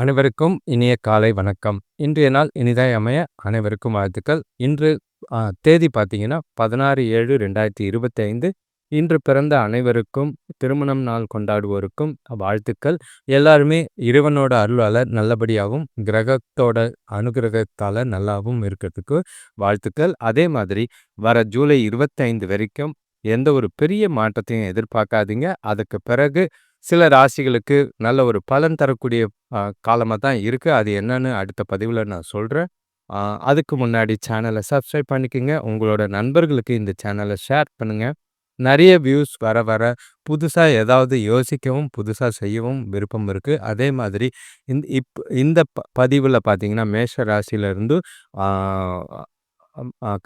அனைவருக்கும் இனிய காலை வணக்கம். இன்றைய நாள் இனிதாய் அமைய அனைவருக்கும் வாழ்த்துக்கள். இன்று தேதி பார்த்தீங்கன்னா, 16/7/2025 இன்று பிறந்த அனைவருக்கும், திருமணம் நாள் கொண்டாடுவோருக்கும் வாழ்த்துக்கள். எல்லாருமே இறைவனோட அருளால் நல்லபடியாகவும் கிரகத்தோட அனுகிரகத்தால் நல்லாவும் இருக்கிறதுக்கு வாழ்த்துக்கள். அதே மாதிரி வர ஜூலை 25 வரைக்கும் எந்த ஒரு பெரிய மாற்றத்தையும் எதிர்பார்க்காதீங்க. அதுக்கு பிறகு சில ராசிகளுக்கு நல்ல ஒரு பலன் தரக்கூடிய காலமாக தான் இருக்குது அது என்னன்னு அடுத்த பதிவில் நான் சொல்கிறேன் அதுக்கு முன்னாடி சேனலை சப்ஸ்கிரைப் பண்ணிக்கங்க. உங்களோட நண்பர்களுக்கு இந்த சேனலை ஷேர் பண்ணுங்கள் நிறைய வியூஸ் வர வர புதுசாக ஏதாவது யோசிக்கவும், புதுசாக செய்யவும் விருப்பம் இருக்குது அதே மாதிரி இந்த இப் இந்த ப பதிவில் பார்த்தீங்கன்னா, மேஷ ராசியிலேருந்து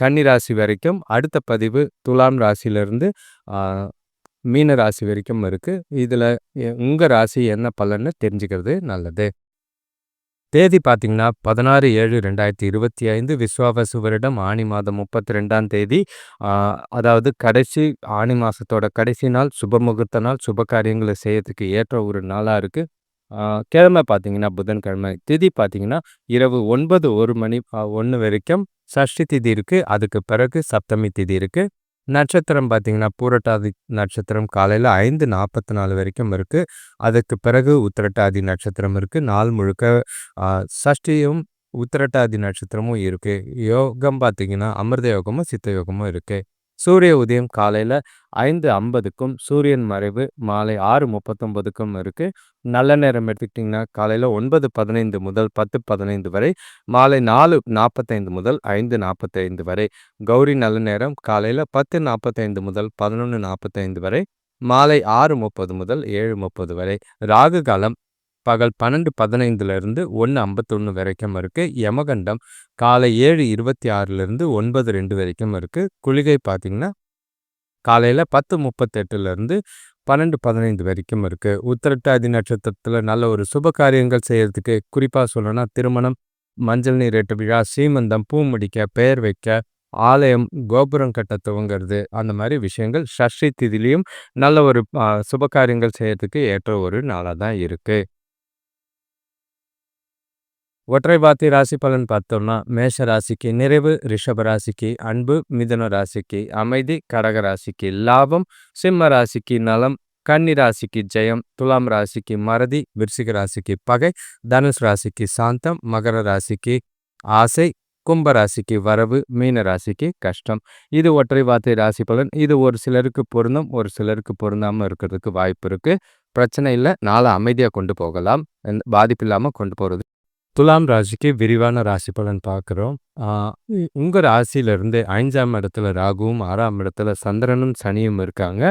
கன்னி ராசி வரைக்கும், அடுத்த பதிவு துலாம் ராசியிலருந்து மீன ராசி வரைக்கும் இருக்குது இதில் உங்கள் ராசி என்ன பலன்னு தெரிஞ்சுக்கிறது நல்லது. தேதி பார்த்தீங்கன்னா, 16/7/2025 விஸ்வாவசு வருடம் ஆனி மாதம் 32ஆம் தேதி. அதாவது கடைசி ஆனி மாதத்தோட கடைசி நாள், சுப முகூர்த்த நாள், சுப காரியங்களை செய்யறதுக்கு ஏற்ற ஒரு நாளாக இருக்குது கிழமை பார்த்தீங்கன்னா, புதன்கிழமை. திதி பார்த்தீங்கன்னா, இரவு 9:01 மணி ஒன்று வரைக்கும் சஷ்டி திதி இருக்குது அதுக்கு பிறகு சப்தமி திதி இருக்குது நட்சத்திரம் பார்த்தீங்கன்னா, பூரட்டாதி நட்சத்திரம் காலையில் ஐந்து நாற்பத்தி நாலு வரைக்கும் இருக்குது அதுக்கு பிறகு உத்திரட்டாதி நட்சத்திரம் இருக்குது நாள் முழுக்க சஷ்டியும், உத்திரட்டாதி நட்சத்திரமும் இருக்குது யோகம் பார்த்தீங்கன்னா, அமிர்த யோகமும், சித்த யோகமும் இருக்குது சூரிய உதயம் காலையில் ஐந்து ஐம்பதுக்கும் சூரியன் மறைவு மாலை ஆறு முப்பத்தொம்பதுக்கும் இருக்குது நல்ல நேரம் எடுத்துக்கிட்டிங்கன்னா காலையில் ஒன்பது பதினைந்து முதல் பத்து பதினைந்து வரை மாலை நாலு நாற்பத்தைந்து முதல் ஐந்து நாற்பத்தைந்து வரை. கௌரி நல்ல நேரம் காலையில் பத்து நாற்பத்தைந்து முதல் பதினொன்று நாற்பத்தைந்து வரை மாலை ஆறு முப்பது முதல் ஏழு முப்பது வரை. ராகு காலம் பகல் 12:15லிருந்து 1:51 வரைக்கும் இருக்குது யமகண்டம் காலை 7:26லிருந்து 9:02 வரைக்கும் இருக்குது குளிகை பார்த்திங்கன்னா காலையில் பத்து முப்பத்தெட்டுலேருந்து பன்னெண்டு பதினைந்து வரைக்கும் இருக்குது உத்திரட்டாதி நட்சத்திரத்தில் நல்ல ஒரு சுப காரியங்கள் செய்கிறதுக்கு குறிப்பாக சொல்லணும்னா, திருமணம், மஞ்சள் நீரேட்டு விழா, சீமந்தம், பூ முடிக்க, பெயர் வைக்க, ஆலயம், கோபுரம் கட்ட துவங்குறது, அந்த மாதிரி விஷயங்கள் ஷஷ்டி திதிலையும் நல்ல ஒரு சுப காரியங்கள் செய்கிறதுக்கு ஏற்ற ஒரு நாளாக தான் இருக்குது ஒற்றை ராசி பலன் பார்த்தோம்னா, மேஷ ராசிக்கு நிறைவு, ரிஷப ராசிக்கு அன்பு, மிதுன ராசிக்கு அமைதி, கடக ராசிக்கு லாபம், சிம்ம ராசிக்கு நலம், கன்னி ராசிக்கு ஜெயம், துலாம் ராசிக்கு மறதி, விருச்சிக ராசிக்கு பகை, தனுஷ் ராசிக்கு சாந்தம், மகர ராசிக்கு ஆசை, கும்ப ராசிக்கு வரவு, மீன ராசிக்கு கஷ்டம். இது ஒற்றை வார்த்தை ராசி பலன். இது ஒரு சிலருக்கு பொருந்தும், ஒரு சிலருக்கு பொருந்தாம இருக்கிறதுக்கு வாய்ப்பு இருக்கு. பிரச்சனை இல்லை நாளை அமைதியாக கொண்டு போகலாம். பாதிப்பு இல்லாமல் கொண்டு போகிறது துலாம் ராசிக்கு விரிவான ராசி பலன் பார்க்குறோம். உங்கள் உங்க ராசியிலிருந்து ஐந்தாம் இடத்துல ராகுவும், ஆறாம் இடத்துல சந்திரனும், சனியும் இருக்காங்க.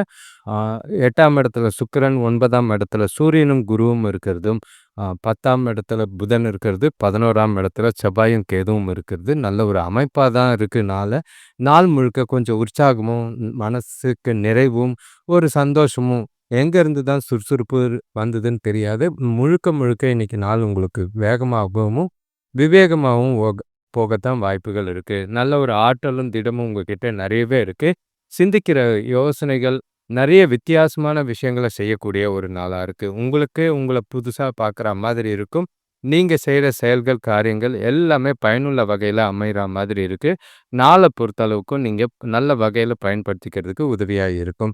எட்டாம் இடத்துல சுக்கரன் ஒன்பதாம் இடத்துல சூரியனும், குருவும் இருக்கிறதும், பத்தாம் இடத்துல புதன் இருக்கிறது, 11ஆம் இடத்துல செவ்வாயும், கேதுவும் இருக்கிறது. நல்ல ஒரு அமைப்பாக தான் இருக்கு நாள் முழுக்க கொஞ்சம் உற்சாகமும், மனசுக்கு நிறைவும், ஒரு சந்தோஷமும் எங்கேருந்து தான் சுறுசுறுப்பு வந்ததுன்னு தெரியாது. முழுக்க முழுக்க இன்னைக்கு நாள் உங்களுக்கு வேகமாகவும், விவேகமாகவும் ஓக போகத்தான் வாய்ப்புகள் இருக்குது நல்ல ஒரு ஆற்றலும், திடமும் உங்ககிட்ட நிறையவே இருக்குது சிந்திக்கிற யோசனைகள், நிறைய வித்தியாசமான விஷயங்கள செய்யக்கூடிய ஒரு நாளாக இருக்குது உங்களுக்கு உங்களை புதுசாக பார்க்குற மாதிரி இருக்கும். நீங்கள் செய்கிற செயல்கள், காரியங்கள் எல்லாமே பயனுள்ள வகையில் அமைகிற மாதிரி இருக்குது நாளை பொறுத்தளவுக்கும் நீங்கள் நல்ல வகையில் பயன்படுத்திக்கிறதுக்கு உதவியாக இருக்கும்.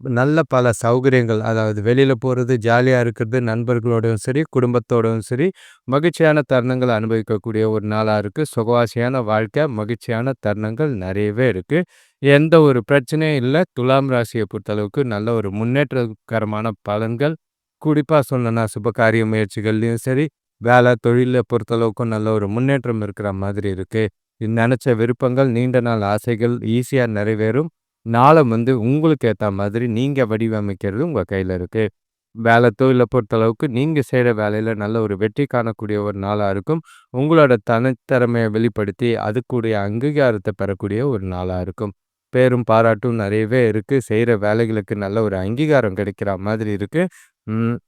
நல்ல பல சௌகரியங்கள், அதாவது வெளியில் போகிறது ஜாலியாக இருக்கிறது, நண்பர்களோடவும் சரி, குடும்பத்தோடவும் சரி, மகிழ்ச்சியான தருணங்களை அனுபவிக்கக்கூடிய ஒரு நாளாக இருக்குது சுகவாசியான வாழ்க்கை, மகிழ்ச்சியான தருணங்கள் நிறையவே இருக்குது எந்த ஒரு பிரச்சனையும் இல்லை. துலாம் ராசியை பொறுத்தளவுக்கு நல்ல ஒரு முன்னேற்றகரமான பலன்கள். குறிப்பாக சொல்லணும்னா, சுபகாரிய முயற்சிகள்லையும் சரி, வேலை, தொழிலை பொறுத்தளவுக்கும் நல்ல ஒரு முன்னேற்றம் இருக்கிற மாதிரி இருக்குது நினச்ச விருப்பங்கள், நீண்ட நாள் ஆசைகள் ஈஸியாக நிறைவேறும். நாளை வந்து உங்களுக்கு ஏற்ற மாதிரி நீங்கள் வடிவமைக்கிறது உங்கள் கையில் இருக்குது வேலை, தொழிலை பொறுத்தளவுக்கு நீங்கள் செய்கிற வேலையில் நல்ல ஒரு வெற்றி காணக்கூடிய ஒரு நாளாக இருக்கும். உங்களோட தனித்திறமையை வெளிப்படுத்தி, அதுக்குரிய அங்கீகாரத்தை பெறக்கூடிய ஒரு நாளாக இருக்கும். பேரும், பாராட்டும் நிறையவே இருக்குது செய்கிற வேலைகளுக்கு நல்ல ஒரு அங்கீகாரம் கிடைக்கிற மாதிரி இருக்குது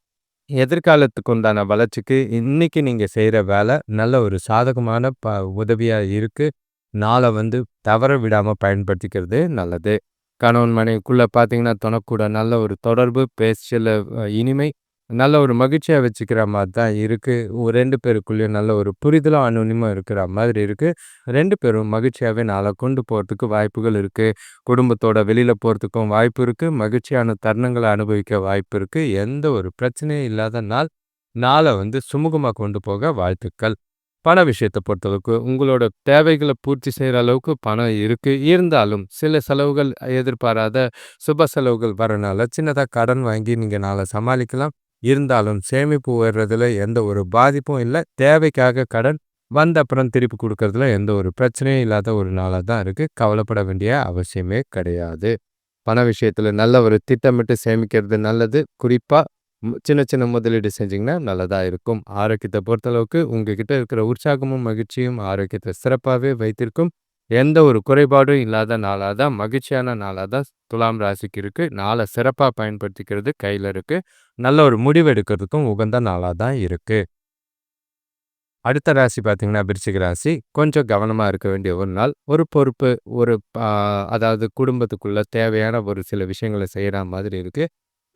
எதிர்காலத்துக்கு உண்டான வளர்ச்சிக்கு இன்றைக்கி நீங்கள் செய்கிற வேலை நல்ல ஒரு சாதகமான ப உதவியாக இருக்குது நாளை வந்து தவற விடாம பயன்படுத்திக்கிறது நல்லது. கணவன் மனைவிக்குள்ளே பார்த்தீங்கன்னா, துணை நல்ல ஒரு தொடர்பு, பேச்சில் இனிமை, நல்ல ஒரு மகிழ்ச்சியா வச்சுக்கிற மாதிரி தான் இருக்கு. ரெண்டு பேருக்குள்ளேயும் நல்ல ஒரு புரிதலும், அந்யோன்யமும் இருக்கிற மாதிரி இருக்கு. ரெண்டு பேரும் மகிழ்ச்சியாவே நாளை கொண்டு போறதுக்கு வாய்ப்புகள் இருக்கு. குடும்பத்தோட வெளியில் போறதுக்கும் வாய்ப்பு இருக்கு. மகிழ்ச்சியான தருணங்களை அனுபவிக்க வாய்ப்பு இருக்கு. எந்த ஒரு பிரச்சனையும் இல்லாத நாள். நாள வந்து சுமூகமா கொண்டு போக வாழ்த்துக்கள். பண விஷயத்த பொறுத்தளவுக்கு உங்களோட தேவைகளை பூர்த்தி செய்கிற அளவுக்கு பணம் இருக்கு. இருந்தாலும் சில செலவுகள் எதிர்பாராத சுப செலவுகள் வரனால சின்னதா கடன் வாங்கி நீங்க நாளை சமாளிக்கலாம். இருந்தாலும் சேமிப்பு உயர்றதுல எந்த ஒரு பாதிப்பும் இல்ல. தேவைக்காக கடன் வந்த அப்புறம் திருப்பி குடுக்கறதுல எந்த ஒரு பிரச்சனையும் இல்லாத ஒரு நாளாக தான் இருக்கு. கவலைப்பட வேண்டிய அவசியமே கிடையாது. பண விஷயத்துல நல்ல ஒரு திட்டமிட்டு சேமிக்கிறது நல்லது. குறிப்பா சின்ன சின்ன முதலீடு செஞ்சீங்கன்னா நல்லதா இருக்கும். ஆரோக்கியத்தை பொறுத்தளவுக்கு உங்ககிட்ட இருக்கிற உற்சாகமும், மகிழ்ச்சியும் ஆரோக்கியத்தை சிறப்பாவே வைத்திருக்கும். எந்த ஒரு குறைபாடும் இல்லாத நாளா தான் மகிழ்ச்சியான நாளா தான் துலாம் ராசிக்கு இருக்கு. நாள சிறப்பா பயன்படுத்திக்கிறது கையில இருக்கு. நல்ல ஒரு முடிவு எடுக்கிறதுக்கும் உகந்த நாளா தான் இருக்கு. அடுத்த ராசி பார்த்திங்கன்னா விருச்சிக ராசி. கொஞ்சம் கவனமா இருக்க வேண்டிய ஒரு நாள். ஒரு பொறுப்பு, ஒரு அதாவது குடும்பத்துக்குள்ள தேவையான ஒரு சில விஷயங்கள செய்கிற மாதிரி இருக்கு.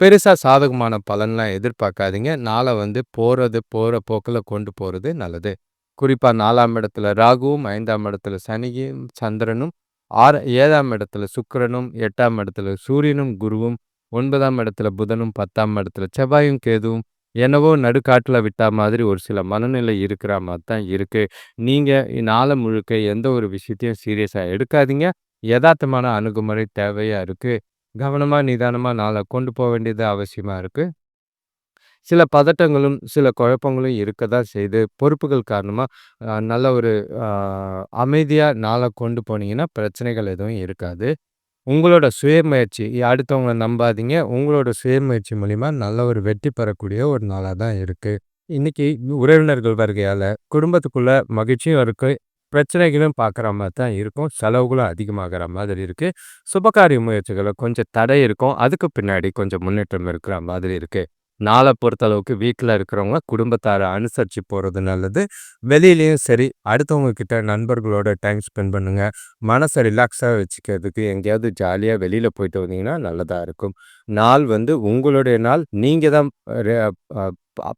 பெருசா சாதகமான பலன்லாம் எதிர்பார்க்காதீங்க. நாளை வந்து போறது போற போக்குல கொண்டு போறது நல்லது. குறிப்பா நாலாம் இடத்துல ராகுவும், ஐந்தாம் இடத்துல சனியும், சந்திரனும், ஆறு ஏழாம் இடத்துல சுக்கரனும் எட்டாம் இடத்துல சூரியனும், குருவும், ஒன்பதாம் இடத்துல புதனும், 10ஆம் இடத்துல செவ்வாயும், கேதுவும் என்னவோ நடுக்காட்டுல விட்டா மாதிரி ஒரு சில மனநிலை இருக்கிற மாதிரி தான் இருக்கு. நீங்க நாளை முழுக்க எந்த ஒரு விஷயத்தையும் சீரியஸா எடுக்காதீங்க. எதார்த்தமான அணுகுமுறை தேவையா இருக்கு. கவனமாக நிதானமாக நாளை கொண்டு போக வேண்டியது அவசியமாக இருக்குது சில பதட்டங்களும், சில குழப்பங்களும் இருக்க தான் செய்து பொறுப்புகள் காரணமாக நல்ல ஒரு அமைதியாக நாளை கொண்டு போனீங்கன்னா, பிரச்சனைகள் எதுவும் இருக்காது. உங்களோட சுயமுயற்சி அடுத்தவங்கள நம்பாதீங்க. உங்களோட சுயமுயற்சி மூலிமா நல்ல ஒரு வெற்றி பெறக்கூடிய ஒரு நாளாக தான் இருக்குது இன்றைக்கி உறவினர்கள் வருகையால் குடும்பத்துக்குள்ளே மகிழ்ச்சியும் இருக்குது பிரச்சனைகளும் பார்க்குற மாதிரி தான் இருக்கும். செலவுகளும் அதிகமாகிற மாதிரி இருக்குது சுபகாரிய முயற்சிகளை கொஞ்சம் தடை இருக்கும். அதுக்கு பின்னாடி கொஞ்சம் முன்னேற்றம் இருக்கிற மாதிரி இருக்குது நாளை பொறுத்தளவுக்கு வீட்டில் இருக்கிறவங்க குடும்பத்தாரை அனுசரித்து போகிறது நல்லது. வெளியிலையும் சரி, அடுத்தவங்க கிட்ட நண்பர்களோட டைம் ஸ்பெண்ட் பண்ணுங்கள் மனசை ரிலாக்ஸாக வச்சுக்கிறதுக்கு எங்கேயாவது ஜாலியாக வெளியில் போயிட்டு வந்தீங்கன்னா நல்லதாக இருக்கும். நாள் வந்து உங்களுடைய நாள். நீங்கள் தான்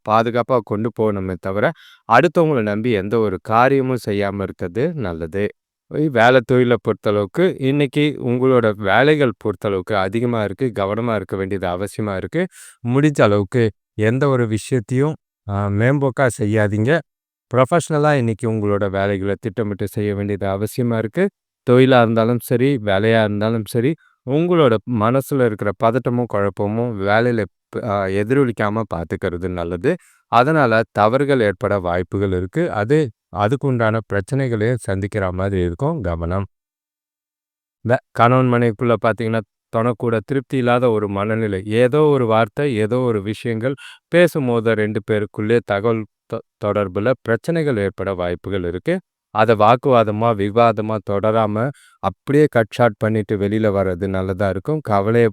பாதுகாப்பாக கொண்டு போகணுமே தவிர, அடுத்தவங்கள நம்பி எந்த ஒரு காரியமும் செய்யாமல் இருக்கிறது நல்லது. வேலை தொழிலை பொறுத்தளவுக்கு இன்னைக்கு உங்களோட வேலைகள் பொறுத்தளவுக்கு அதிகமாக இருக்குது கவனமாக இருக்க வேண்டியது அவசியமாக இருக்குது முடிஞ்ச அளவுக்கு எந்த ஒரு விஷயத்தையும் மேம்போக்காக செய்யாதீங்க. ப்ரொஃபஷ்னலாக இன்றைக்கி உங்களோட வேலைகளை திட்டமிட்டு செய்ய வேண்டியது அவசியமாக இருக்குது தொழிலாக இருந்தாலும் சரி, வேலையாக இருந்தாலும் சரி, உங்களோட மனசில் இருக்கிற பதட்டமும், குழப்பமும் வேலையில் எதிரொலிக்காமல் பார்த்துக்கிறது நல்லது. அதனால் தவறுகள் ஏற்பட வாய்ப்புகள் இருக்குது அது அதுக்கு உண்டான பிரச்சனைகளையும் சந்திக்கிற மாதிரி இருக்கும். கவனம். இந்த கணவன் மனைவிக்குள்ளே பார்த்தீங்கன்னா, தொணக்கூட திருப்தி இல்லாத ஒரு மனநிலை. ஏதோ ஒரு வார்த்தை, ஏதோ ஒரு விஷயங்கள் பேசும்போது ரெண்டு பேருக்குள்ளே தகவல் தொ பிரச்சனைகள் ஏற்பட வாய்ப்புகள் இருக்குது அதை வாக்குவாதமாக விவாதமாக தொடராமல் அப்படியே கட் ஷாட் பண்ணிட்டு வெளியில் வர்றது நல்லதாக இருக்கும். கவலையை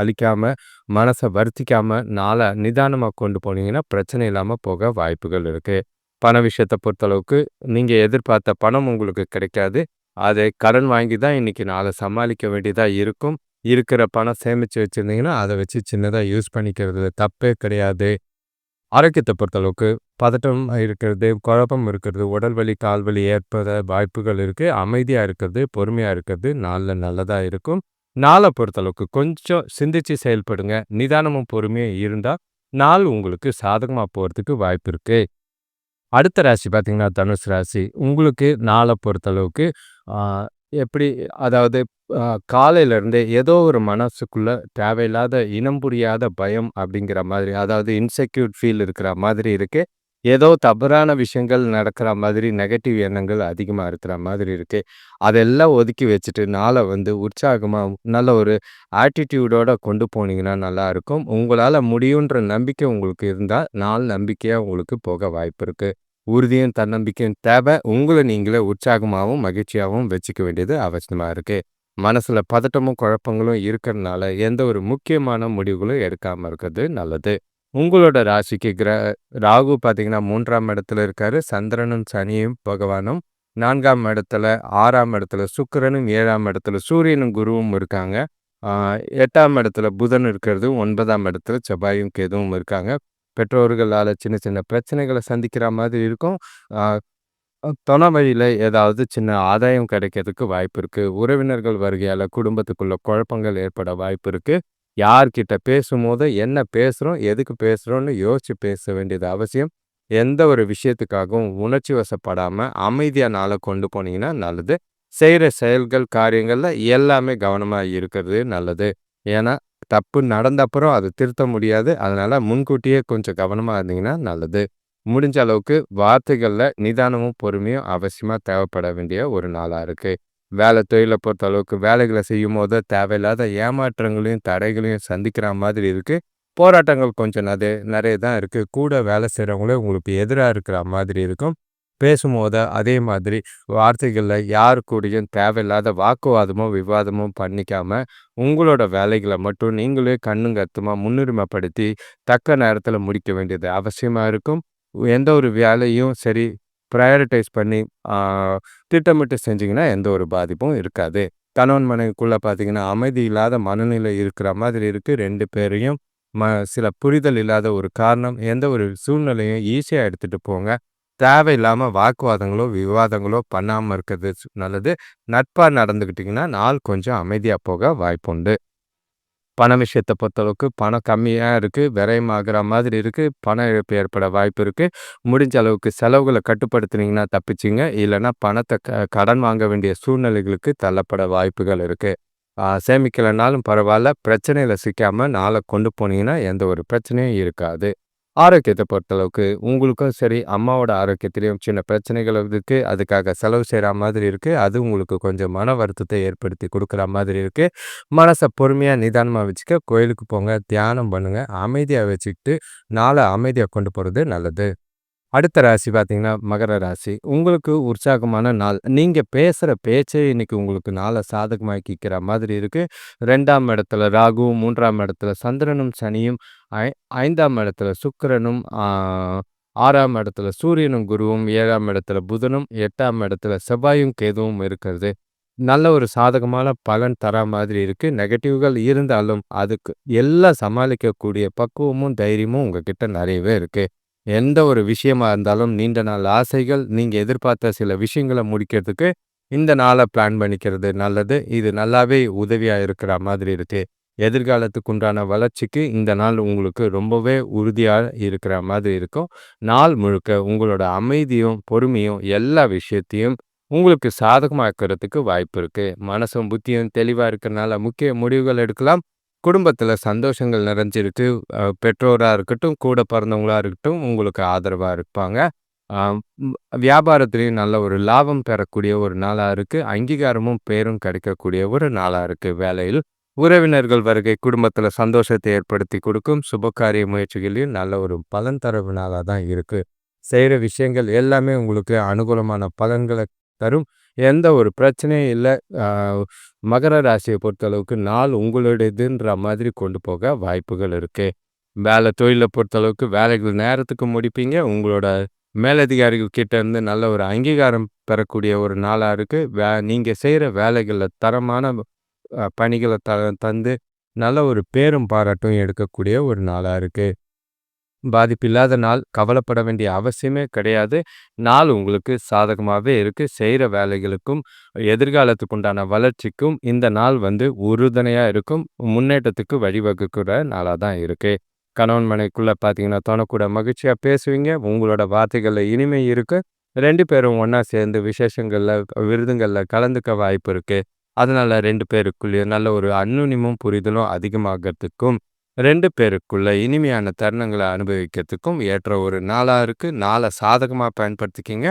அழிக்காமல் மனசை வருத்திக்காமல் நாளை நிதானமாக கொண்டு போனீங்கன்னா, பிரச்சனை இல்லாமல் போக வாய்ப்புகள் இருக்குது பண விஷயத்த பொறுத்தளவுக்கு, நீங்க எதிர்பார்த்த பணம் உங்களுக்கு கிடைக்காது. அதை கடன் வாங்கி தான் இன்னைக்கு நாளை சமாளிக்க வேண்டியதா இருக்கும். இருக்கிற பணம் சேமிச்சு வச்சிருந்தீங்கன்னா, அத வச்சு சின்னதா யூஸ் பண்ணிக்கிறது தப்பே கிடையாது. ஆரோக்கியத்த பொறுத்தளவுக்கு பதட்டம் இருக்கிறது, குழப்பம் இருக்கிறது, உடல் வலி, கால் வலி ஏற்பட வாய்ப்புகள் இருக்கு. அமைதியா இருக்கிறது, பொறுமையா இருக்கிறது நாள்ல நல்லதா இருக்கும். நாள பொறுத்தளவுக்கு கொஞ்சம் சிந்திச்சு செயல்படுங்க. நிதானமும், பொறுமையும் இருந்தா, நாள் உங்களுக்கு சாதகமா போறதுக்கு வாய்ப்பு இருக்கு. அடுத்த ராசி பார்த்தீங்கன்னா, தனுசு ராசி. உங்களுக்கு நாளை பொறுத்தளவுக்கு எப்படி அதாவது அ ஏதோ ஒரு மனசுக்குள்ளே தேவையில்லாத, இனம் புரியாத பயம் அப்படிங்கிற மாதிரி, அதாவது இன்செக்யூர் ஃபீல் இருக்கிற மாதிரி இருக்குது ஏதோ தவறான விஷயங்கள் நடக்கிற மாதிரி நெகட்டிவ் எண்ணங்கள் அதிகமாக இருக்கிற மாதிரி இருக்குது அதெல்லாம் ஒதுக்கி வச்சுட்டு நாளை வந்து உற்சாகமாக நல்ல ஒரு ஆட்டிடியூடோடு கொண்டு போனீங்கன்னா நல்லாயிருக்கும். உங்களால் முடியுன்ற நம்பிக்கை உங்களுக்கு இருந்தால் நாள் நம்பிக்கையாக உங்களுக்கு போக வாய்ப்பு இருக்குது உறுதியும், தன்னம்பிக்கையும் தேவை. உங்களை நீங்களே உற்சாகமாகவும் மகிழ்ச்சியாகவும் வச்சுக்க வேண்டியது அவசியமாக இருக்குது மனசில் பதட்டமும், குழப்பங்களும் இருக்கிறனால, எந்த ஒரு முக்கியமான முடிவுகளும் எடுக்காமல் இருக்கிறது நல்லது. உங்களோட ராசிக்கு கிர ராகு பார்த்தீங்கன்னா, மூன்றாம் இடத்துல இருக்காரு. சந்திரனும், சனியும், பகவானும் நான்காம் இடத்துல, ஆறாம் இடத்துல சுக்கிரனும், ஏழாம் இடத்துல சூரியனும், குருவும் இருக்காங்க. எட்டாம் இடத்துல புதன் இருக்கிறது ஒன்பதாம் இடத்துல செவ்வாயும் கேதுவும் இருக்காங்க பெற்றோர்களால் சின்ன சின்ன பிரச்சனைகளை சந்திக்கிற மாதிரி இருக்கும் தொண வழியில் ஏதாவது சின்ன ஆதாயம் கிடைக்கிறதுக்கு வாய்ப்பு இருக்குது உறவினர்கள் வருகையால் குடும்பத்துக்குள்ள குழப்பங்கள் ஏற்பட வாய்ப்பு இருக்குது யார்கிட்ட பேசும்போது என்ன பேசுகிறோம் எதுக்கு பேசுகிறோன்னு யோசித்து பேச வேண்டியது அவசியம். எந்த ஒரு விஷயத்துக்காகவும் உணர்ச்சி வசப்படாமல் அமைதியாக நாளை கொண்டு போனீங்கன்னா நல்லது. செய்கிற செயல்கள் காரியங்களில் எல்லாமே கவனமாக இருக்கிறது நல்லது. ஏன்னா தப்பு நடந்த அப்புறம் அது திருத்த முடியாது. அதனால் முன்கூட்டியே கொஞ்சம் கவனமாக இருந்தீங்கன்னா நல்லது. முடிஞ்ச அளவுக்கு வார்த்தைகளில் நிதானமும் பொறுமையும் அவசியமாக தேவைப்பட வேண்டிய ஒரு நாளாக இருக்குது வேலை தொழிலை பொறுத்த அளவுக்கு வேலைகளை செய்யும் போது தேவையில்லாத ஏமாற்றங்களையும் தடைகளையும் சந்திக்கிற மாதிரி இருக்குது போராட்டங்கள் கொஞ்சம் நிறைய நிறைய தான் இருக்குது கூட வேலை செய்கிறவங்களே உங்களுக்கு எதிராக இருக்கிற மாதிரி இருக்கும். பேசும்போது அதே மாதிரி வார்த்தைகளில் யார் கூடயும் தேவையில்லாத வாக்குவாதமோ விவாதமோ பண்ணிக்காமல் உங்களோட வேலைகளை மட்டும் நீங்களே கண்ணுங்கத்துமாக முன்னுரிமைப்படுத்தி தக்க நேரத்தில் முடிக்க வேண்டியது அவசியமாக இருக்கும். எந்த ஒரு வேலையும் சரி ப்ரையாரிட்டைஸ் பண்ணி திட்டமிட்டு செஞ்சிங்கன்னா எந்த ஒரு பாதிப்பும் இருக்காது. கணவன் மனைவிக்குள்ளே பார்த்தீங்கன்னா அமைதி இல்லாத மனநிலை இருக்கிற மாதிரி இருக்குது ரெண்டு பேரையும் ம சில புரிதல் இல்லாத ஒரு காரணம் எந்த ஒரு சூழ்நிலையும் ஈஸியாக எடுத்துகிட்டு போங்க. தேவையில்லாமல் வாக்குவாதங்களோ விவாதங்களோ பண்ணாமல் இருக்கிறது நல்லது. நட்பாக நடந்துக்கிட்டிங்கன்னா நாள் கொஞ்சம் அமைதியாக போக வாய்ப்புண்டு. பண விஷயத்தை பொறுத்தளவுக்கு பணம் கம்மியாக இருக்குது விரயமாகிற மாதிரி இருக்குது பண இழப்பு ஏற்பட வாய்ப்பு இருக்குது முடிஞ்ச அளவுக்கு செலவுகளை கட்டுப்படுத்துனீங்கன்னா தப்பிச்சிங்க. இல்லைன்னா பணத்தை க கடன் வாங்க வேண்டிய சூழ்நிலைகளுக்கு தள்ளப்பட வாய்ப்புகள் இருக்குது சேமிக்கலைனாலும் பரவாயில்ல பிரச்சனையில் சிக்காமல் நாளை கொண்டு போனீங்கன்னா எந்த ஒரு பிரச்சனையும் இருக்காது. ஆரோக்கியத்தை பொறுத்தளவுக்கு உங்களுக்கும் சரி அம்மாவோட ஆரோக்கியத்திலையும் சின்ன பிரச்சனைகள் இருக்குது அதுக்காக செலவு செய்கிற மாதிரி இருக்குது அது உங்களுக்கு கொஞ்சம் மன வருத்தத்தை ஏற்படுத்தி கொடுக்குற மாதிரி இருக்குது மனசை பொறுமையாக நிதானமாக வச்சுக்க கோயிலுக்கு போங்க தியானம் பண்ணுங்கள் அமைதியாக வச்சுக்கிட்டு நாளை அமைதியாக கொண்டு போகிறது நல்லது. அடுத்த ராசி பார்த்தீங்கன்னா மகர ராசி. உங்களுக்கு உற்சாகமான நாள். நீங்கள் பேசுகிற பேச்சே இன்னைக்கு உங்களுக்கு நாளை சாதகமாக்கிக்கிற மாதிரி இருக்குது ரெண்டாம் இடத்துல ராகுவும் மூன்றாம் இடத்துல சந்திரனும் சனியும் ஐ ஐந்தாம் இடத்துல சுக்கரனும் ஆறாம் இடத்துல சூரியனும் குருவும் ஏழாம் இடத்துல புதனும் எட்டாம் இடத்துல செவ்வாயும் கேதுவும் இருக்கிறது. நல்ல ஒரு சாதகமான பலன் தர மாதிரி இருக்குது நெகட்டிவ்கள் இருந்தாலும் அதுக்கு எல்லாம் சமாளிக்கக்கூடிய பக்குவமும் தைரியமும் உங்ககிட்ட நிறையவே இருக்குது எந்த ஒரு விஷயமா இருந்தாலும் நீண்ட நாள் ஆசைகள் நீங்கள் எதிர்பார்த்த சில விஷயங்களை முடிக்கிறதுக்கு இந்த நாளை பிளான் பண்ணிக்கிறது நல்லது. இது நல்லாவே உதவியாக இருக்கிற மாதிரி இருக்குது எதிர்காலத்துக்கு உண்டான வளர்ச்சிக்கு இந்த நாள் உங்களுக்கு ரொம்பவே உறுதியாக இருக்கிற மாதிரி இருக்கும். நாள் முழுக்க உங்களோட அமைதியும் பொறுமையும் எல்லா விஷயத்தையும் உங்களுக்கு சாதகமாக்கிறதுக்கு வாய்ப்பு இருக்குது மனசும் புத்தியும் தெளிவாக இருக்கிறனால முக்கிய முடிவுகள் எடுக்கலாம். குடும்பத்தில் சந்தோஷங்கள் நிறைஞ்சிருக்கு. பெற்றோராக இருக்கட்டும் கூட பிறந்தவங்களாக இருக்கட்டும் உங்களுக்கு ஆதரவாக இருப்பாங்க. வியாபாரத்துலேயும் நல்ல ஒரு லாபம் பெறக்கூடிய ஒரு நாளாக இருக்குது அங்கீகாரமும் பேரும் கிடைக்கக்கூடிய ஒரு நாளாக இருக்குது வேலையில். உறவினர்கள் வருகை குடும்பத்தில் சந்தோஷத்தை ஏற்படுத்தி கொடுக்கும். சுபகாரிய முயற்சிகளையும் நல்ல ஒரு பலன் தரவு நாளாக தான் இருக்குது செய்கிற விஷயங்கள் எல்லாமே உங்களுக்கு அனுகூலமான பலன்களை தரும். எந்த ஒரு பிரச்சனையும் இல்லை. மகர ராசியை பொறுத்தளவுக்கு நாள் உங்களுடையதுன்ற மாதிரி கொண்டு போக வாய்ப்புகள் இருக்குது வேலை தொழிலை பொறுத்தளவுக்கு வேலைகள் நேரத்துக்கு முடிப்பீங்க. உங்களோட மேலதிகாரிகள் கிட்ட இருந்து நல்ல ஒரு அங்கீகாரம் பெறக்கூடிய ஒரு நாளாக இருக்குது வே நீங்கள் செய்கிற வேலைகளில் தரமான பணிகளை த தந்து நல்ல ஒரு பேரும் பாராட்டும் எடுக்கக்கூடிய ஒரு நாளாக இருக்குது பாதிப்பில்லாத நாள் கவலைப்பட வேண்டிய அவசியமே கிடையாது. நாள் உங்களுக்கு சாதகமாகவே இருக்குது செய்கிற வேலைகளுக்கும் எதிர்காலத்துக்கு உண்டான வளர்ச்சிக்கும் இந்த நாள் வந்து உறுதுணையாக இருக்கும். முன்னேற்றத்துக்கு வழிவகுக்கிற நாளாக தான் இருக்குது கணவன் மனைக்குள்ளே பார்த்தீங்கன்னா தோணக்கூட மகிழ்ச்சியாக பேசுவீங்க. உங்களோட வார்த்தைகளில் இனிமை இருக்குது ரெண்டு பேரும் ஒன்றா சேர்ந்து விசேஷங்களில் விருதுங்களில் கலந்துக்க வாய்ப்பு இருக்குது அதனால் ரெண்டு பேருக்குள்ளேயும் நல்ல ஒரு அன்னுனிமும் புரிதலும் அதிகமாகிறதுக்கும் ரெண்டு பேருக்குள்ள இனிமையான தருணங்களை அனுபவிக்கிறதுக்கும் ஏற்ற ஒரு நாளாக இருக்குது நாளை சாதகமாக பயன்படுத்திக்கிங்க.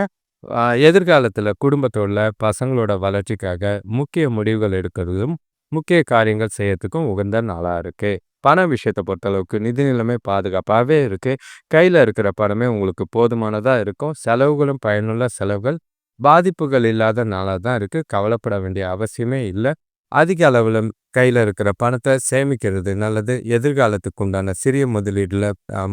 எதிர்காலத்தில் குடும்பத்தோட பசங்களோட வளர்ச்சிக்காக முக்கிய முடிவுகள் எடுக்கிறதும் முக்கிய காரியங்கள் செய்யறதுக்கும் உகந்த நாளாக இருக்குது பண விஷயத்தை பொறுத்தளவுக்கு நிதி நிலைமை பாதுகாப்பாகவே இருக்குது கையில் இருக்கிற பணமே உங்களுக்கு போதுமானதாக இருக்கும். செலவுகளும் பயனுள்ள செலவுகள். பாதிப்புகள் இல்லாத நாளாக தான் இருக்குது கவலைப்பட வேண்டிய அவசியமே இல்லை. அதிக அளவில் கையில் இருக்கிற பணத்தை சேமிக்கிறது நல்லது. எதிர்காலத்துக்கு உண்டான சிறிய முதலீடில்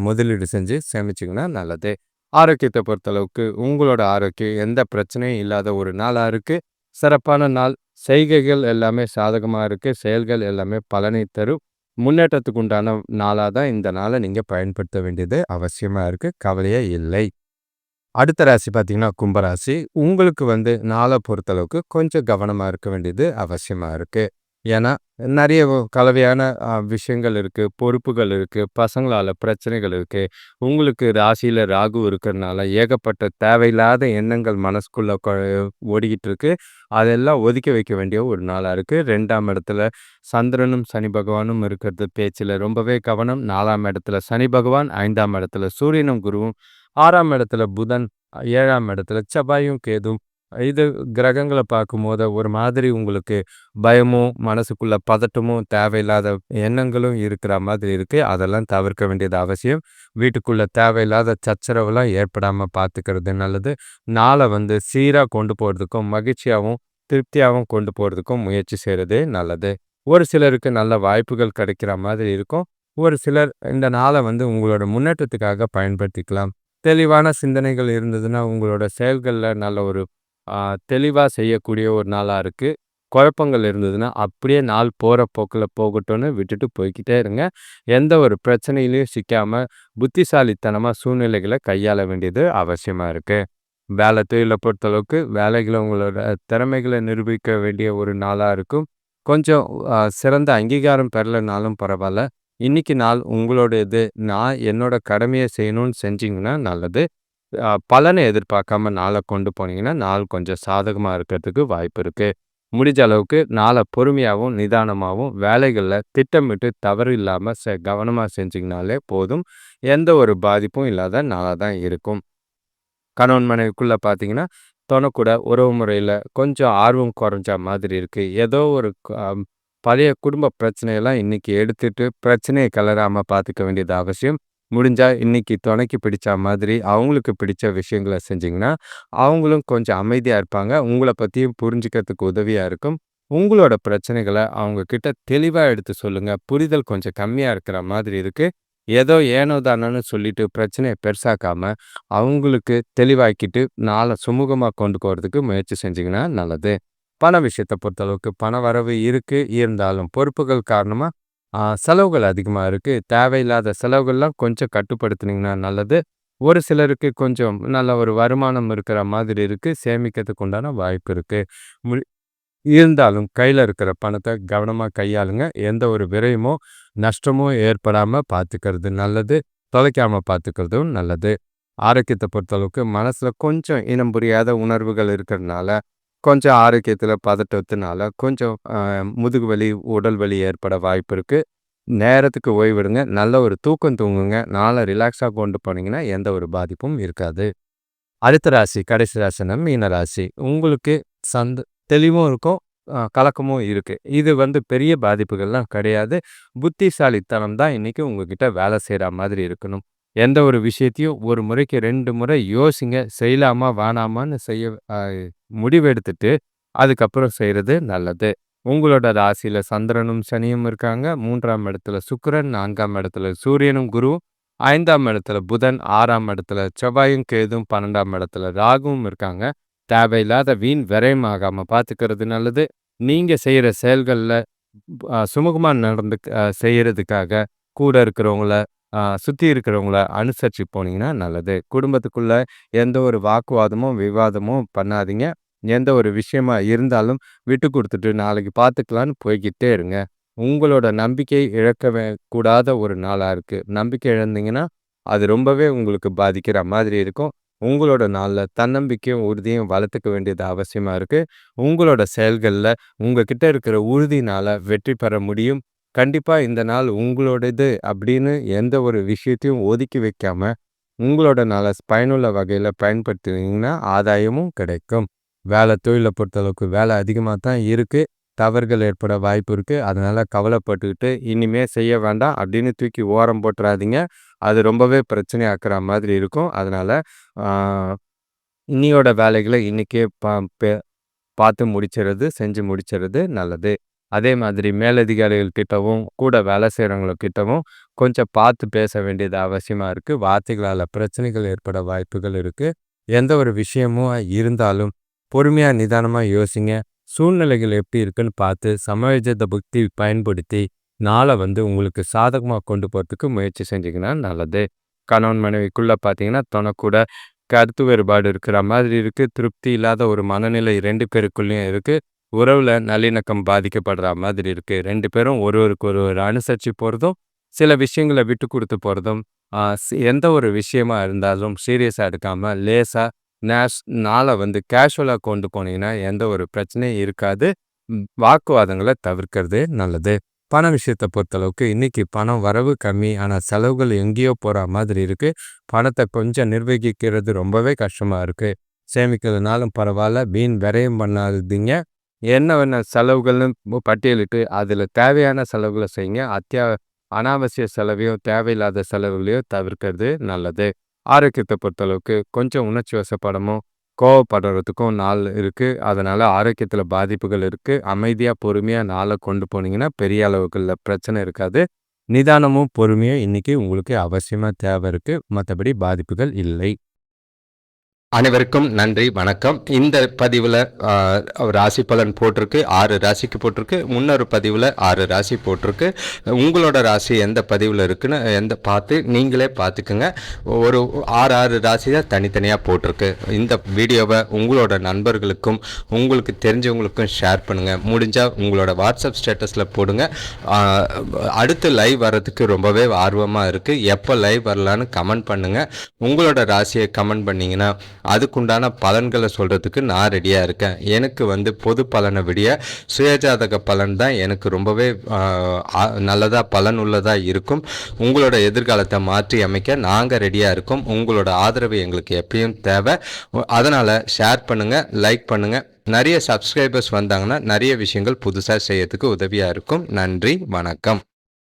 முதலீடு செஞ்சு சேமிச்சிங்கன்னா நல்லது. ஆரோக்கியத்தை பொறுத்தளவுக்கு உங்களோட ஆரோக்கியம் எந்த பிரச்சனையும் இல்லாத ஒரு நாளாக இருக்குது சிறப்பான நாள். செய்கைகள் எல்லாமே சாதகமாக இருக்குது செயல்கள் எல்லாமே பலனை தரும். முன்னேற்றத்துக்கு உண்டான நாளாக தான் இந்த நாளை நீங்கள் பயன்படுத்த வேண்டியது அவசியமாக இருக்குது கவலையே இல்லை. அடுத்த ராசி பார்த்தீங்கன்னா, கும்பராசி. உங்களுக்கு வந்து நாளை பொறுத்தளவுக்கு கொஞ்சம் கவனமாக இருக்க வேண்டியது அவசியமாக இருக்குது ஏன்னா, நிறைய கலவையான விஷயங்கள் இருக்குது பொறுப்புகள் இருக்குது பசங்களால் பிரச்சனைகள் இருக்குது உங்களுக்கு ராசியில் ராகு இருக்கிறனால ஏகப்பட்ட தேவையில்லாத எண்ணங்கள் மனசுக்குள்ளே கொ ஓடிக்கிட்டு இருக்கு. அதெல்லாம் ஒதுக்கி வைக்க வேண்டிய ஒரு நாளாக இருக்குது ரெண்டாம் இடத்துல சந்திரனும், சனி பகவானும் இருக்கிறது பேச்சில் ரொம்பவே கவனம். நாலாம் இடத்துல சனி பகவான், ஐந்தாம் இடத்துல சூரியனும், குருவும், ஆறாம் இடத்துல புதன், ஏழாம் இடத்துல செவ்வாயும், கேதும் இது கிரகங்களை பார்க்கும்போது ஒரு மாதிரி உங்களுக்கு பயமும், மனசுக்குள்ள பதட்டமும், தேவையில்லாத எண்ணங்களும் இருக்கிற மாதிரி இருக்குது அதெல்லாம் தவிர்க்க வேண்டியது அவசியம். வீட்டுக்குள்ளே தேவையில்லாத சச்சரவுலாம் ஏற்படாமல் பார்த்துக்கிறது நல்லது. நாளை வந்து சீராக கொண்டு போகிறதுக்கும் மகிழ்ச்சியாகவும் திருப்தியாகவும் கொண்டு போகிறதுக்கும் முயற்சி செய்கிறது நல்லது. ஒரு சிலருக்கு நல்ல வாய்ப்புகள் கிடைக்கிற மாதிரி இருக்கும். ஒரு சிலர் இந்த நாளை வந்து உங்களோட முன்னேற்றத்துக்காக பயன்படுத்திக்கலாம். தெளிவான சிந்தனைகள் இருந்ததுன்னா, உங்களோட செயல்களில் நல்ல ஒரு தெளிவாக செய்யக்கூடிய ஒரு நாளாக இருக்குது குழப்பங்கள் இருந்ததுன்னா, அப்படியே நாள் போகிற போக்கில் போகட்டும்னு விட்டுட்டு போய்கிட்டே இருங்க. எந்த ஒரு பிரச்சனையிலையும் சிக்காமல் புத்திசாலித்தனமாக சூழ்நிலைகளை கையாள வேண்டியது அவசியமாக இருக்குது வேலை தொழிலை பொறுத்தளவுக்கு வேலைகளை உங்களோட திறமைகளை நிரூபிக்க வேண்டிய ஒரு நாளாக இருக்கும். கொஞ்சம் சிறந்த அங்கீகாரம் பெறலைனாலும் பரவாயில்ல இன்னைக்கு நாள் உங்களோடது நான் என்னோட கடமையை செய்யணும்னு செஞ்சிங்கன்னா நல்லது. பலனை எதிர்பார்க்காம நாளை கொண்டு போனீங்கன்னா, நாள் கொஞ்சம் சாதகமாக இருக்கிறதுக்கு வாய்ப்பு இருக்குது முடிஞ்ச அளவுக்கு நாளை பொறுமையாகவும் நிதானமாகவும் வேலைகளில் திட்டமிட்டு தவறு இல்லாமல் செ கவனமாக செஞ்சிங்கனாலே போதும். எந்த ஒரு பாதிப்பும் இல்லாத நாளாக தான் இருக்கும். கணவன் மனைவிக்குள்ளே பார்த்தீங்கன்னா, தொணக்கூட உறவு முறையில் கொஞ்சம் ஆர்வம் குறைஞ்ச மாதிரி இருக்குது ஏதோ ஒரு க பழைய குடும்ப பிரச்சனையெல்லாம் இன்றைக்கி எடுத்துட்டு பிரச்சனையை கிளறாம பார்த்துக்க வேண்டியது அவசியம். முடிஞ்சால் இன்றைக்கி துணைக்கு பிடிச்ச மாதிரி அவங்களுக்கு பிடிச்ச விஷயங்கள செஞ்சிங்கன்னா அவங்களும் கொஞ்சம் அமைதியாக இருப்பாங்க. உங்களை பற்றியும் புரிஞ்சுக்கிறதுக்கு உதவியாக இருக்கும். உங்களோட பிரச்சனைகளை அவங்கக்கிட்ட தெளிவாக எடுத்து சொல்லுங்கள் புரிதல் கொஞ்சம் கம்மியாக இருக்கிற மாதிரி இருக்குது ஏதோ ஏனோ தானோன்னு சொல்லிட்டு பிரச்சனையை பெருசாக்காம, அவங்களுக்கு தெளிவாக்கிட்டு நாளை சுமூகமாக கொண்டு போகிறதுக்கு முயற்சி செஞ்சிங்கன்னா நல்லது. பண விஷயத்தை பொறுத்தளவுக்கு பண வரவு இருக்கு. இருந்தாலும் பொறுப்புகள் காரணமா செலவுகள் அதிகமா இருக்கு. தேவையில்லாத செலவுகள்லாம் கொஞ்சம் கட்டுப்படுத்துனீங்கன்னா நல்லது. ஒரு சிலருக்கு கொஞ்சம் நல்ல ஒரு வருமானம் இருக்கிற மாதிரி இருக்கு. சேமிக்கிறதுக்கு உண்டான வாய்ப்பு இருக்கு. முடி இருந்தாலும் கையில இருக்கிற பணத்தை கவனமா கையாளுங்க. எந்த ஒரு விரயமோ, நஷ்டமோ ஏற்படாம பார்த்துக்கிறது நல்லது. தொலைக்காம பார்த்துக்கிறதும் நல்லது. ஆரோக்கியத்தை பொறுத்தளவுக்கு மனசுல கொஞ்சம் இனம் புரியாத உணர்வுகள் இருக்கிறதுனால கொஞ்சம் ஆரோக்கியத்தில் பதட்டத்தினால கொஞ்சம் முதுகு வலி, உடல் வலி ஏற்பட வாய்ப்பு இருக்கு. நேரத்துக்கு ஓய்வெடுங்க. நல்ல ஒரு தூக்கம் தூங்குங்க. நாளை ரிலாக்ஸா கொண்டு போனீங்கன்னா, எந்த ஒரு பாதிப்பும் இருக்காது. அடுத்த ராசி, கடைசி ராசினா மீன ராசி. உங்களுக்கு சந்த தெளிவும் இருக்கும். கலக்கமும் இருக்கு. இது வந்து பெரிய பாதிப்புகள்லாம் கிடையாது. புத்திசாலித்தனம் தான் இன்னைக்கு உங்ககிட்ட வேலை செய்கிற மாதிரி இருக்கணும். எந்த ஒரு விஷயத்தையும் ஒரு முறைக்கு ரெண்டு முறை யோசிங்க. செய்யலாமா, வேணாமான்னு செய்ய முடிவெடுத்துட்டு, அதுக்கப்புறம் செய்கிறது நல்லது. உங்களோட ராசியில் சந்திரனும், சனியும் இருக்காங்க. மூன்றாம் இடத்துல சுக்கரன் நான்காம் இடத்துல சூரியனும், குருவும், ஐந்தாம் இடத்துல புதன், ஆறாம் இடத்துல செவ்வாயும், கேதும் பன்னெண்டாம் இடத்துல ராகுவும் இருக்காங்க. தேவையில்லாத வீண் விரயமாகாமல் பார்த்துக்கிறது நல்லது. நீங்க செய்கிற செயல்கள்ல சுமூகமாக நடந்து செய்கிறதுக்காக செய்யறதுக்காக கூட இருக்கிறவங்கள, சுற்றி இருக்கிறவங்கள அனுசரித்து போனீங்கன்னா நல்லது. குடும்பத்துக்குள்ளே எந்த ஒரு வாக்குவாதமும், விவாதமும் பண்ணாதீங்க. எந்த ஒரு விஷயமா இருந்தாலும் விட்டு கொடுத்துட்டு நாளைக்கு பார்த்துக்கலான்னு போய்க்கிட்டே இருங்க. உங்களோட நம்பிக்கை இழக்கவே கூடாத ஒரு நாளாக இருக்குது நம்பிக்கை இழந்தீங்கன்னா, அது ரொம்பவே உங்களுக்கு பாதிக்கிற மாதிரி இருக்கும். உங்களோட நாளில் தன்னம்பிக்கையும், உறுதியும் வளர்த்துக்க வேண்டியது அவசியமாக இருக்குது உங்களோட செயல்களில் உங்ககிட்ட இருக்கிற உறுதினால் வெற்றி பெற முடியும். கண்டிப்பாக இந்த நாள் உங்களோடது அப்படின்னு எந்த ஒரு விஷயத்தையும் ஒதுக்கி வைக்காமல் உங்களோட நாளை பயனுள்ள வகையில் பயன்படுத்துனீங்கன்னா, ஆதாயமும் கிடைக்கும். வேலை தொழிலை பொறுத்தளவுக்கு வேலை அதிகமாக தான் இருக்குது தவறுகள் ஏற்பட வாய்ப்பு இருக்குது அதனால் கவலைப்பட்டுக்கிட்டு இனிமே செய்ய வேண்டாம் அப்படின்னு தூக்கி ஓரம் போட்டுறாதீங்க. அது ரொம்பவே பிரச்சனையாக்குற மாதிரி இருக்கும். அதனால் இன்னியோட வேலைகளை இன்றைக்கே ப பெ பார்த்து முடிச்சிடுறது செஞ்சு முடிச்சிடுறது நல்லது. அதே மாதிரி மேலதிகாரிகள் கிட்டவும், கூட வேலை செய்கிறவங்கக்கிட்டவும் கொஞ்சம் பார்த்து பேச வேண்டியது அவசியமாக இருக்குது வார்த்தைகளால் பிரச்சனைகள் ஏற்பட வாய்ப்புகள் இருக்குது எந்த ஒரு விஷயமும் இருந்தாலும் பொறுமையாக நிதானமாக யோசிங்க. சூழ்நிலைகள் எப்படி இருக்குன்னு பார்த்து சமயோஜித புக்தி பயன்படுத்தி நாளை வந்து உங்களுக்கு சாதகமாக கொண்டு போகிறதுக்கு முயற்சி செஞ்சீங்கன்னா நல்லது. கணவன் மனைவிக்குள்ளே பார்த்தீங்கன்னா தனக்கூட கருத்து வேறுபாடு இருக்கிற மாதிரி இருக்குது திருப்தி இல்லாத ஒரு மனநிலை ரெண்டு பேருக்குள்ளேயும் இருக்குது உறவுல நல்லிணக்கம் பாதிக்கப்படுற மாதிரி இருக்கு. ரெண்டு பேரும் ஒருவருக்கு ஒருவர் அனுசரித்து போகிறதும் சில விஷயங்களை விட்டு கொடுத்து போகிறதும் எந்த ஒரு விஷயமா இருந்தாலும் சீரியஸாக எடுக்காம லேசா நேஷ் நாளை வந்து கேஷுவலாக கொண்டு போனீங்கன்னா எந்த ஒரு பிரச்சனையும் இருக்காது. வாக்குவாதங்களை தவிர்க்கிறது நல்லது. பண விஷயத்தை பொறுத்தளவுக்கு இன்னைக்கு பணம் வரவு கம்மி ஆனால் செலவுகள் எங்கேயோ போகிற மாதிரி இருக்கு. பணத்தை கொஞ்சம் நிர்வகிக்கிறது ரொம்பவே கஷ்டமாக இருக்கு. சேமிக்கிறதுனாலும் பரவாயில்ல வீண் விரயம் பண்ணாதீங்க. என்னென்ன செலவுகள்னு பட்டியலிட்டு அதில் தேவையான செலவுகளை செய்யுங்க. அத்தியா அனாவசிய செலவையும் தேவையில்லாத செலவுகளையும் தவிர்க்கிறது நல்லது. ஆரோக்கியத்தை பொறுத்தளவுக்கு கொஞ்சம் உணர்ச்சி வசப்படமும் கோவப்படுறதுக்கும் நாள் இருக்குது அதனால் ஆரோக்கியத்தில் பாதிப்புகள் இருக்குது அமைதியாக பொறுமையாக நாளை கொண்டு போனீங்கன்னா பெரிய அளவுக்குள்ள பிரச்சனை இருக்காது. நிதானமும் பொறுமையும் இன்றைக்கி உங்களுக்கு அவசியமாக தேவை இருக்குது மற்றபடி பாதிப்புகள் இல்லை. அனைவருக்கும் நன்றி வணக்கம். இந்த பதிவில் ராசி பலன் போட்டிருக்கு ஆறு ராசிக்கு போட்டிருக்கு முன்னொரு பதிவில் ஆறு ராசி போட்டிருக்கு. உங்களோட ராசி எந்த பதிவில் இருக்குன்னு எந்த பார்த்து நீங்களே பார்த்துக்குங்க. ஒரு ஆறு ஆறு ராசி தான் தனித்தனியாக போட்டிருக்கு. இந்த வீடியோவை உங்களோட நண்பர்களுக்கும் உங்களுக்கு தெரிஞ்சவங்களுக்கும் ஷேர் பண்ணுங்கள் முடிஞ்சால் உங்களோட வாட்ஸ்அப் ஸ்டேட்டஸில் போடுங்க. அடுத்து லைவ் வர்றதுக்கு ரொம்பவே ஆர்வமாக இருக்குது எப்போ லைவ் வரலான்னு கமெண்ட் பண்ணுங்கள் உங்களோட ராசியை கமெண்ட் பண்ணிங்கன்னா அதுக்குண்டான பலன்களை சொல்கிறதுக்கு நான் ரெடியாக இருக்கேன். எனக்கு வந்து பொது பலனை விட சுயஜாதக பலன் தான் எனக்கு ரொம்பவே நல்லதாக பலன் உள்ளதாக இருக்கும். உங்களோட எதிர்காலத்தை மாற்றி அமைக்க நாங்கள் ரெடியாக இருக்கோம். உங்களோட ஆதரவு எங்களுக்கு எப்பயும் தேவை. அதனால் ஷேர் பண்ணுங்கள் லைக் பண்ணுங்கள் நிறைய சப்ஸ்கிரைபர்ஸ் வந்தாங்கன்னா நிறைய விஷயங்கள் புதுசாக செய்யறதுக்கு உதவியாக இருக்கும். நன்றி வணக்கம்.